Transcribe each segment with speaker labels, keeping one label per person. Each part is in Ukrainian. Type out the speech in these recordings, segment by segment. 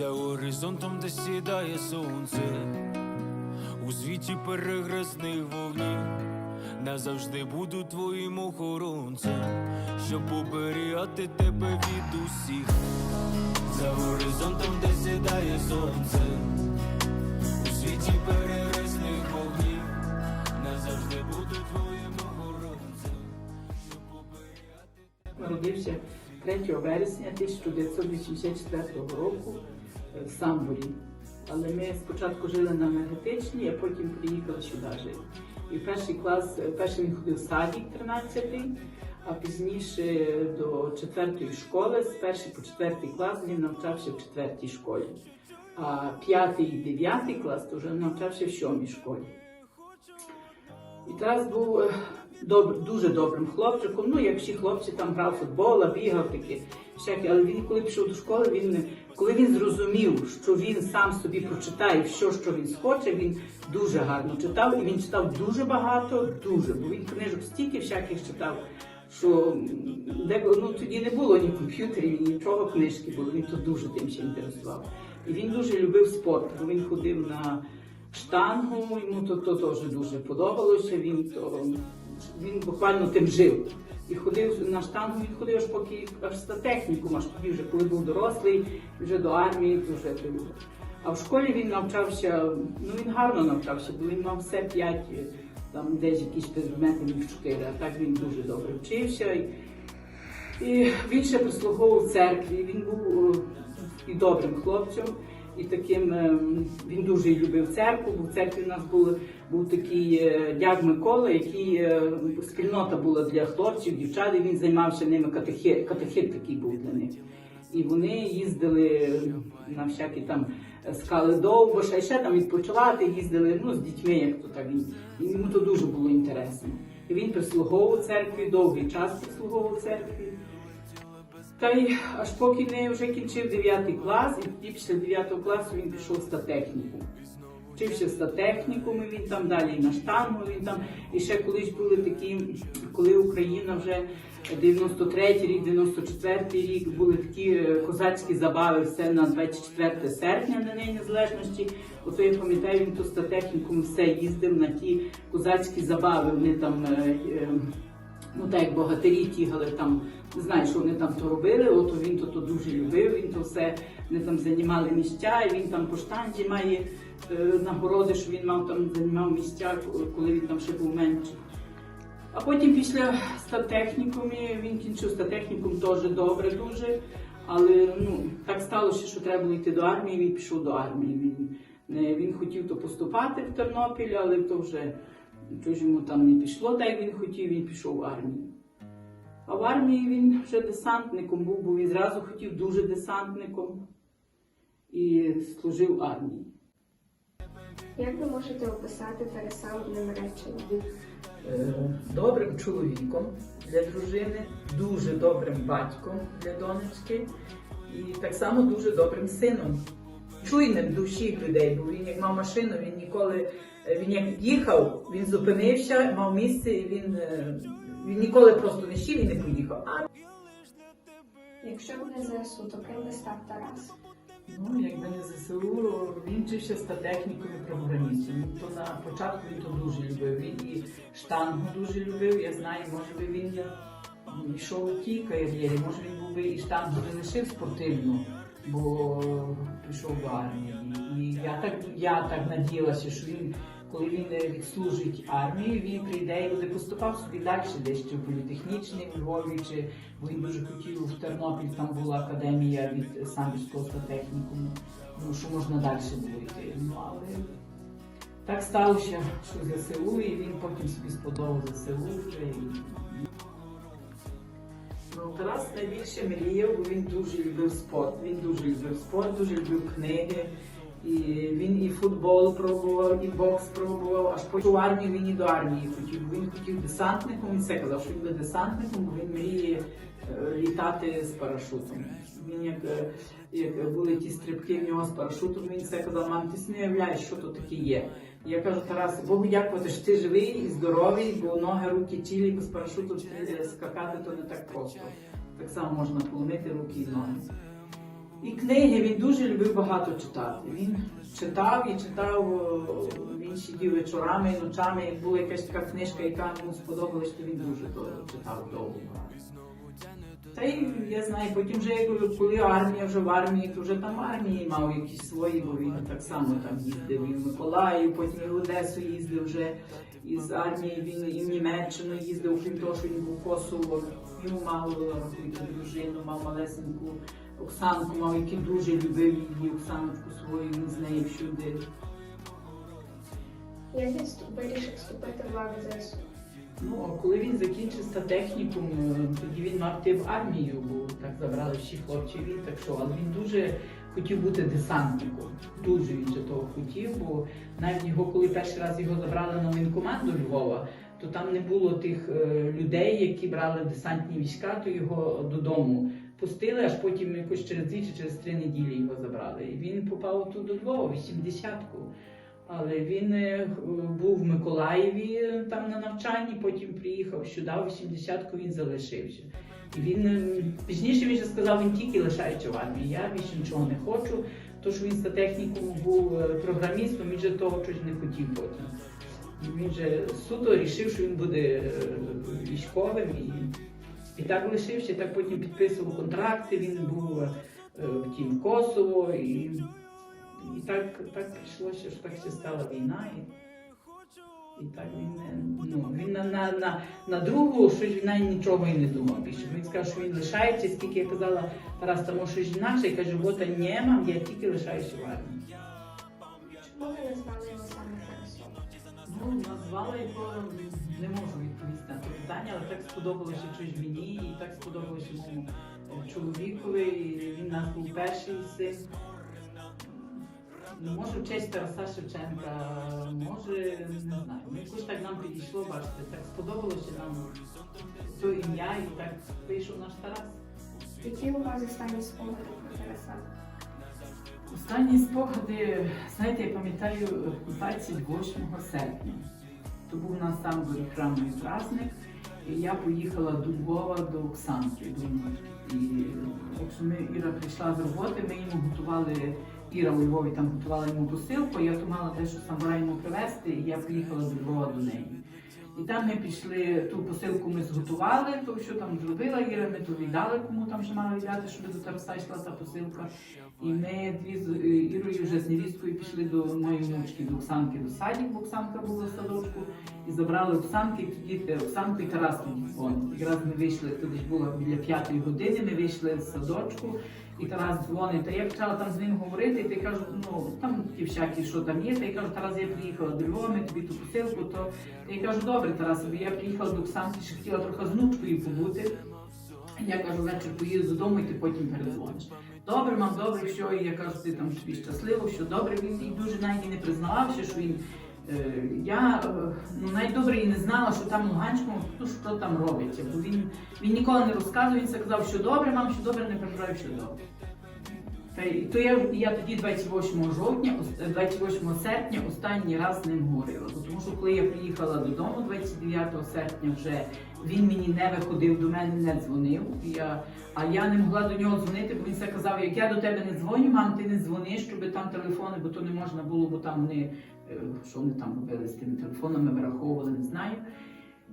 Speaker 1: За горизонтом, де сідає сонце, у світі перегресних вогнів, назавжди буду твоїм охоронцем, щоб оберігати тебе від усіх. За горизонтом, де сідає сонце, у світі перегресних вогнів, назавжди буду твоїм охоронцем, щоб оберігати.
Speaker 2: Народився 3 вересня 1984 року в Самбурі. Але ми спочатку жили на енергетичній, а потім приїхали сюди жити. І перший клас, перший він ходив в садик 13 а пізніше до четвертої школи, з перший по четвертий клас він навчався в четвертій школі. А п'ятий і дев'ятий клас то вже навчався в сьомій школі. І Тарас був е, доб- дуже добрим хлопчиком. Ну, як всі хлопці там грав в футбол, бігав такі всякі. Але він, коли пішов до школи, він коли він зрозумів, що він сам собі прочитає все, що він схоче, він дуже гарно читав. І він читав дуже багато, дуже. Бо він книжок стільки всяких читав. Що деколи ну тоді не було ні комп'ютерів, ні нічого книжки були. Він то дуже тим ще інтересував. І він дуже любив спорт, бо він ходив на штангу, йому то, то теж дуже подобалося. Він то він буквально тим жив. І ходив на штангу, він ходив аж поки аж за технікум, аж тоді вже коли був дорослий, вже до армії, то вже то- А в школі він навчався, ну він гарно навчався, бо він мав все п'ять, е, там десь якісь предмети міг чотири, а так він дуже добре вчився. І, і він ще прислуговував церкві, він був е, і добрим хлопцем, і таким е, він дуже любив церкву, бо в церкві у нас був, був такий е, дяк Микола, який е, спільнота була для хлопців, дівчат, і він займався ними катехет, катехет такий був для них. І вони їздили на всякі там скали довбоша, і ще там відпочивати, їздили ну, з дітьми, як то так. Він, йому то дуже було інтересно. І він прислуговував церкві, довгий час прислуговував церкві. Та й аж поки не вже кінчив 9 клас, і після 9 класу він пішов в статехніку. Вчився в статехнікумі, він там далі на штангу, він там. І ще колись були такі, коли Україна вже 93 рік, 94 рік були такі е, козацькі забави, все на 24 серпня на День Незалежності. Ото я пам'ятаю, він то статехнікум все їздив на ті козацькі забави. Вони там. е, е, Ну, так як богатирі тігали там, не знаю, що вони там то робили, от він то, то дуже любив, він то все, вони там займали місця, і він там по штанді має е, нагороди, що він мав там займав місця, коли він там ще був менший. А потім після статехнікумі, він кінчив статехнікум теж добре дуже, але ну, так сталося, що треба було йти до армії, він пішов до армії. Він, він хотів то поступати в Тернопіль, але то вже Чого йому там не пішло, так як він хотів, він пішов в армію. А в армії він вже десантником був, бо він зразу хотів дуже десантником і служив в армії.
Speaker 3: Як ви можете описати Тараса одним реченням?
Speaker 2: Добрим чоловіком для дружини, дуже добрим батьком для донечки і так само дуже добрим сином. Чуйним душі людей, бо він як мав машину, він ніколи, він як їхав, він зупинився, мав місце, і він, е, він ніколи просто не сів і не поїхав. А
Speaker 3: Якщо б не ЗСУ, то ким би став Тарас?
Speaker 2: Ну, якби не ЗСУ, він вчився статехнікою програмістом. То на початку він то дуже любив. Він і штангу дуже любив. Я знаю, може би він йшов у тій кар'єрі, може він був би і штангу не лишив спортивну, бо пішов в армію. І я так, я так надіялася, що він, коли він е, відслужить армію, він прийде і буде поступав собі далі, десь чи в політехнічний у Львові, чи бо він дуже хотів в Тернопіль, там була академія від самбірського статехнікуму, ну що можна далі було йти. Ну але так сталося, що ЗСУ, і він потім собі сподобав ЗСУ вже. І... Ну, Тарас найбільше мріяв, бо він дуже любив спорт. Він дуже любив спорт, дуже любив книги. І він і футбол пробував, і бокс пробував, аж потім в армію він і до армії хотів. Він хотів десантником, він все казав, що він буде десантником, бо він мріє е, літати з парашутом. Він як, е, як були ті стрибки в нього з парашутом, він все казав, мам, ти не уявляєш, що то таке є. І я кажу, Тарас, Богу дякувати, що ти живий і здоровий, бо ноги, руки цілі, без парашуту е, скакати то не так просто. Так само можна поломити руки і ноги. І книги він дуже любив багато читати. Він читав і читав, він сидів вечорами і ночами. Була якась така книжка, яка йому сподобалась, то він дуже довго читав довго. Та й я знаю, потім вже коли армія вже в армії, то вже там армії мав якісь свої, бо він так само там їздив і в Миколаїв, потім і в Одесу їздив вже із армії, він і в Німеччину їздив, крім того, що він був Косово. Він мав дружину, мав малесеньку Оксанку, мав, який дуже любив її, Оксаночку свою, він з нею всюди.
Speaker 3: Як він вирішив вступити в лави ЗСУ?
Speaker 2: Ну, а коли він закінчив статехнікум, е, тоді він мав йти в армію, бо так забрали всі хлопці, він так що, але він дуже хотів бути десантником. Дуже він же того хотів, бо навіть його, коли перший раз його забрали на воєнкоманду Львова, то там не було тих е, людей, які брали десантні війська, то його додому пустили, аж потім якось через дві чи через три неділі його забрали. І він попав тут до Львова, 80-ку. Але він е, був в Миколаєві е, там на навчанні, потім приїхав сюди, в 80-ку він залишився. І він пізніше він же сказав, він тільки лишається в армії. Я більше нічого не хочу. То, що він за технікум був програмістом, він же того щось не хотів потім. І він же суто рішив, що він буде е, військовим і, і так лишився, так потім підписував контракти. Він був е, в Косово і і так, так прийшлося, що так ще стала війна. І, і так він не ну, він на, на, на, на другу щось він нічого і не думав більше. Він сказав, що він лишається, скільки я казала, Тарас, там може щось інакше, я кажу, бота нема, я тільки лишаюся в армії. Назвала його, не можу відповісти на це питання, але так сподобалося щось мені, і так сподобалося моєму е, чоловікові. і Він у нас був перший син. Ну, Може, в честь Тараса Шевченка, може, не знаю. Ну, якось так нам підійшло, бачите, так сподобалося нам то ім'я, і так вийшов наш Тарас.
Speaker 3: Які у вас останні спогади про Тараса?
Speaker 2: Останні спогади, знаєте, я пам'ятаю 28 серпня. То був у нас був храмовий праздник, і я поїхала до Львова до Оксанки. І ми Іра прийшла з роботи, ми йому готували. Іра у Львові там готувала йому посилку, я то мала те, що самора йому привезти, і я приїхала до Львова до неї. І там ми пішли, ту посилку ми зготували, то що там зробила Іра, ми то віддали, кому там ще мали віддати, щоб до Тараса йшла та посилка. І ми дві з е, Ірою вже з невісткою пішли до моєї внучки, до Оксанки, до садик, бо Оксанка була в садочку, і забрали Оксанки, е, Оксанку і Тарас тоді дзвонить. Якраз ми вийшли, тоді було біля п'ятої години, ми вийшли з садочку, і Тарас дзвонить. Та я почала там з ним говорити, і ти кажу, ну там ті всякі, що там є. Та я кажу, Тарас, я приїхала до Львова, ми тобі ту посилку, то та я кажу, добре, Тарас, я приїхала до Оксанки, ще хотіла трохи з внучкою побути. Я кажу, вечір поїду додому і ти потім перезвониш. Добре, мав добре, що і я кажу, ти там собі щасливо, що добре. Він і дуже навіть і не признавався, що він. е, Я е, ну навіть і не знала, що там у Луганському, ну що там робиться. Бо він, він ніколи не розказував, він сказав, що добре, мам, що добре, не переживай, що добре. То я, я тоді 28 жовтня, 28 серпня останній раз з ним говорила. Тому що коли я приїхала додому 29 серпня, вже він мені не виходив до мене, не дзвонив. Я, а я не могла до нього дзвонити, бо він все казав, як я до тебе не дзвоню, мам, ти не дзвониш, щоб там телефони, бо то не можна було, бо там вони, е, що вони там робили з тими телефонами, вираховували, не знаю.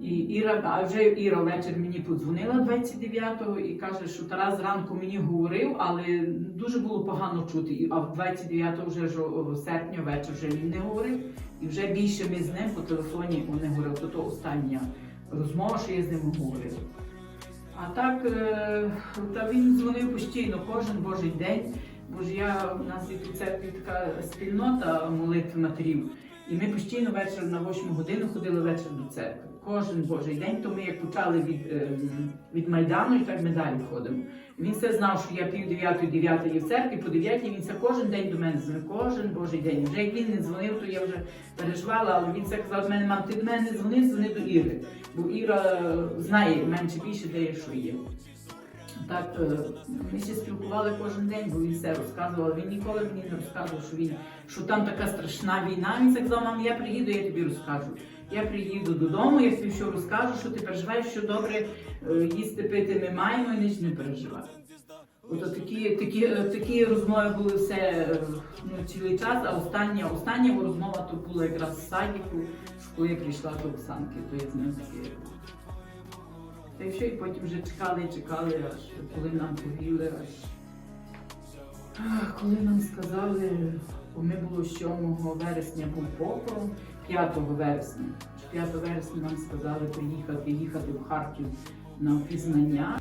Speaker 2: І Іра, а вже Іра ввечері мені подзвонила 29-го і каже, що Тарас зранку мені говорив, але дуже було погано чути. А 29-го вже жо- серпня вечір вже він не говорив. І вже більше ми з ним по телефоні не говорили. То, то остання розмова, що я з ним говорила. А так, е, та він дзвонив постійно, кожен божий день. Бо ж я у нас в церкві така спільнота молитв матерів. І ми постійно вечір на 8 годину ходили вечір до церкви. Кожен божий день, то ми як почали від, ем, від Майдану, і так ми далі ходимо. Він все знав, що я пів дев'ятої, дев'ятої в церкві, по дев'ятій він це кожен день до мене дзвонив, кожен божий день. Вже як він не дзвонив, то я вже переживала, але він це казав, мене мам, ти до мене не дзвони, дзвони до Іри. Бо Іра е, знає менше більше, де є, що є. Так, е, ми ще спілкували кожен день, бо він все розказував. Він ніколи мені не розказував, що він що там така страшна війна. Він сказав, мам, я приїду, я тобі розкажу. Я приїду додому, я тобі все розкажу, що ти переживаєш, що добре е, їсти пити ми маємо і ніч не переживай. От такі, такі, е, такі розмови були все ну, цілий час, а остання, остання розмова то була якраз в садіку, коли я прийшла до Оксанки, то я з ним таки. Та й все, і потім вже чекали, чекали, аж коли нам повіли, аж коли нам сказали, бо ми було 7 вересня був похорон, 5 вересня. Аж 5 вересня нам сказали приїхати, їхати в Харків на впізнання.